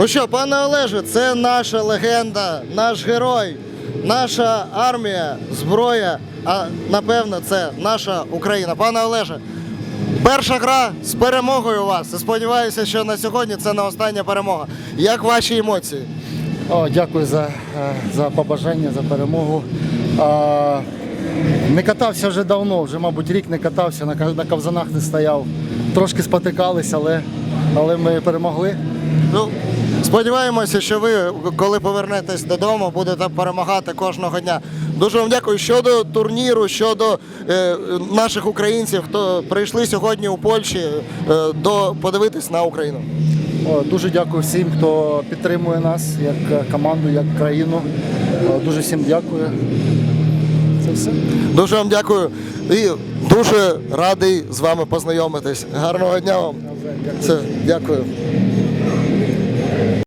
Ну що, пане Олеже, це наша легенда, наш герой, наша армія, зброя. А напевно, це наша Україна. Пане Олеже, перша гра з перемогою у вас. Сподіваюся, що на сьогодні це не остання перемога. Як ваші емоції? О, дякую за, е, за побажання, за перемогу. А, не катався вже давно, вже, мабуть, рік не катався, на, на ковзанах не стояв. Трошки спотикались, але, але ми перемогли. Ну, сподіваємося, що ви, коли повернетесь додому, будете перемагати кожного дня. Дуже вам дякую щодо турніру, щодо е, наших українців, хто прийшли сьогодні у Польщі е, до подивитись на Україну. Дуже дякую всім, хто підтримує нас як команду, як країну. Дуже всім дякую. Це все. Дуже вам дякую і дуже радий з вами познайомитись. Гарного дня вам. Все, дякую.